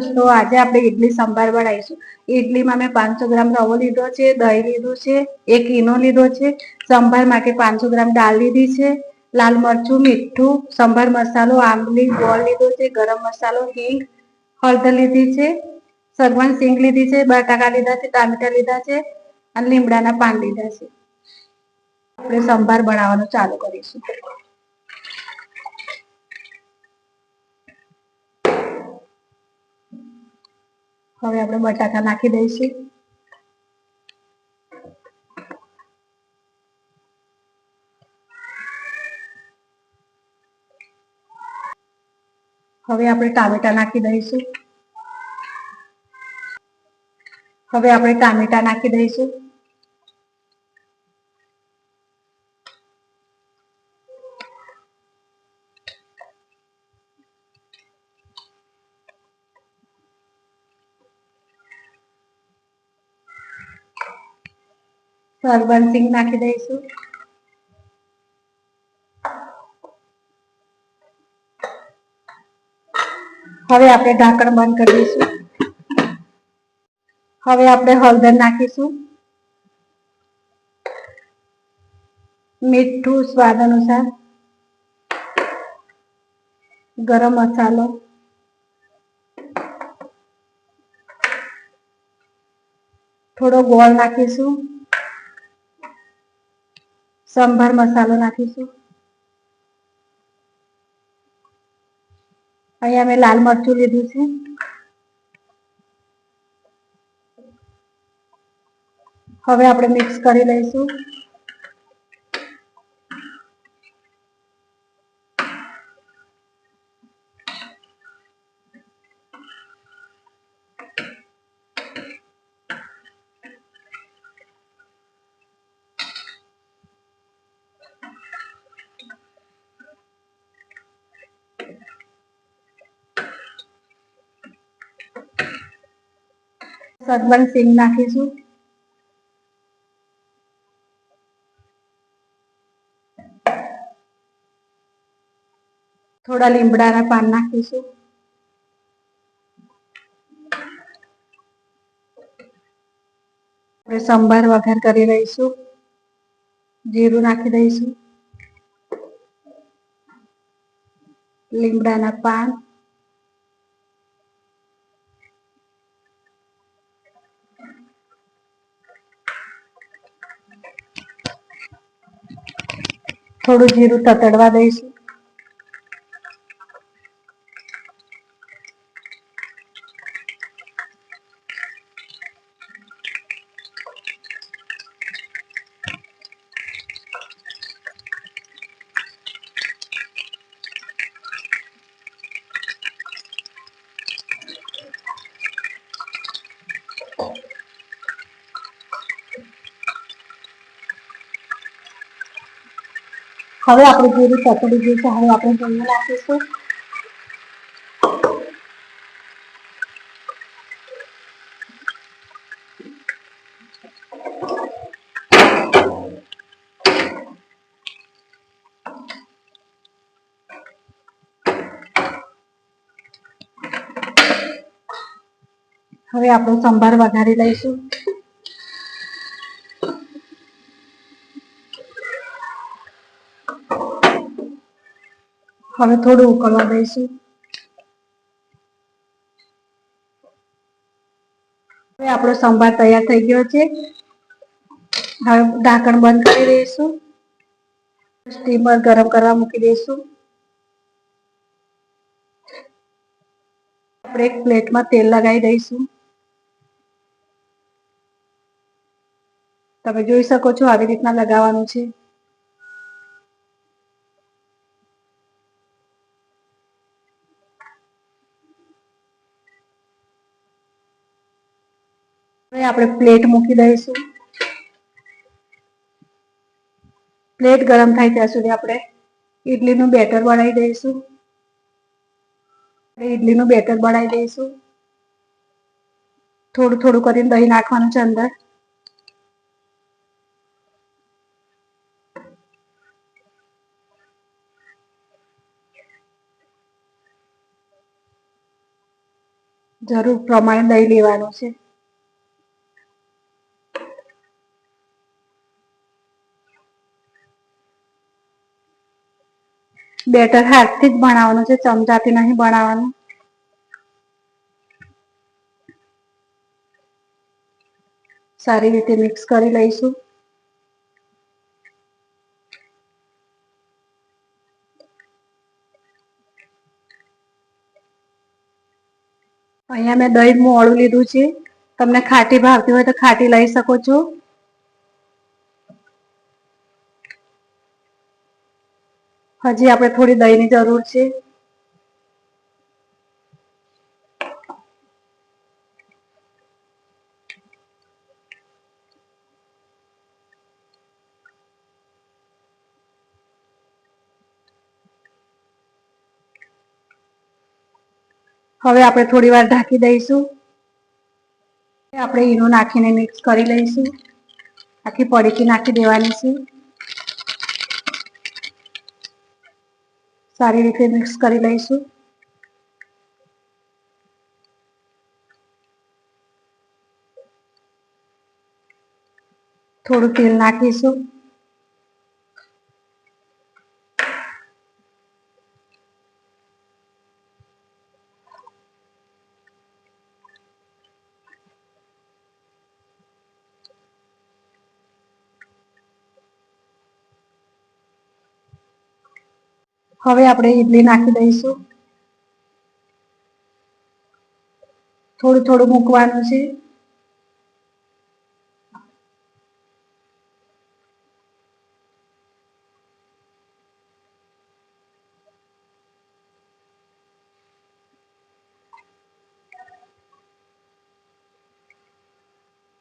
તો આજે આપણે ઇડલી સંભાર બનાવીશું. ઇડલીમાં મેં પાંચસો ગ્રામ રવો લીધો છે, દહીં લીધું છે, એક ઈનો લીધો છે સંભાર માટે પાંચસો ગ્રામ દાળ લીધી છે, લાલ મરચું, મીઠું, સંભાર મસાલો આંબલી ગોળ લીધો છે, ગરમ મસાલો, હિંગ, હળદર લીધી છે, સગવણ સિંગ લીધી છે, બટાકા લીધા છે, ટામેટા લીધા છે અને લીમડાના પાન લીધા છે. આપણે સંભાર બનાવવાનું ચાલુ કરીશું. હવે આપણે બટાકા નાખી દઈશું. હવે આપણે ટામેટા નાખી દઈશું. હવે આપણે ટામેટા નાખી દઈશું. સરબન સિંગ નાખી દઈશું. હવે આપણે ઢાંકણ બંધ કરી દઈશું. હવે આપણે હળદર નાખીશું. મીઠું સ્વાદ અનુસાર. ગરમ મસાલો. થોડો ગોળ નાખીશું. સંભાર મસાલો નાખીશું. અહીંયા મેં લાલ મરચું લીધું છે. હવે આપણે મિક્સ કરી લઈશું. સગવન સિંગ નાખીશું થોડા લીમડાના પાન નાખીશું આપણે સંભાર વઘાર કરી લઈશું જીરું નાખી દઈશું લીમડાના પાન થોડું જીરું તતડવા દઈશું. હવે આપણે જીરું તતડી ગયું છે, હવે આપણે ધનિયા નાખીશું. હવે આપણો સંભાર વઘારી લઈશું. હવે થોડું ઉકળવા દઈશું. હવે આપણો સંભાર તૈયાર થઈ ગયો છે. હવે ઢાંકણ બંધ કરી દઈશું. સ્ટીમર ગરમ કરવા મૂકી દઈશું. આપણે એક પ્લેટમાં તેલ લગાવી દઈશું. તમે જોઈ શકો છો આવી રીતના લગાવવાનું છે. આપણે પ્લેટ મૂકી દઈશું. પ્લેટ ગરમ થાય ત્યાં સુધી આપણે ઇડલીનું બેટર બનાવી દઈશું. ઇડલીનું બેટર બનાવી દઈશું. થોડું થોડું કરીને દહીં નાખવાનું છે અંદર. જરૂર પ્રમાણે દહીં લેવાનું છે. બેટર હાથથી જ બનાવવાનું છે, ચમચાથી નહીં બનાવવાનું સારી રીતે મિક્સ કરી લઈશું. અહીંયા મેં દહીં મોળું લીધું છે. તમને ખાટી ભાવતી હોય તો ખાટી લઈ શકો છો. હજી આપણે થોડી દહીંની જરૂર છે. હવે આપણે થોડી વાર ઢાંકી દઈશું. આપણે ઈનો નાખીને મિક્સ કરી લઈશું. આખી પડીકી નાખી દેવાની છે. સારી રીતે મિક્સ કરી લઈશું. થોડું તેલ નાખીશું. હવે આપણે ઈડલી નાખી દઈશું. થોડું થોડું મૂકવાનું છે.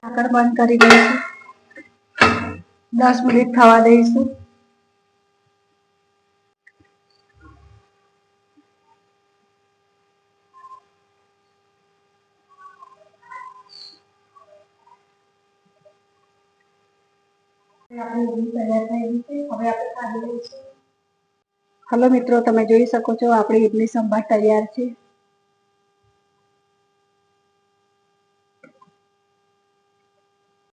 ઢાંકણ બંધ કરી દઈશું. દસ મિનિટ થવા દઈશું આપણી ઈડલી તૈયાર થઈ ગઈ છે હવે આપણે ખાઈ લઈશું હલો મિત્રો તમે જોઈ શકો છો આપણી ઈડલી સંભાર તૈયાર છે.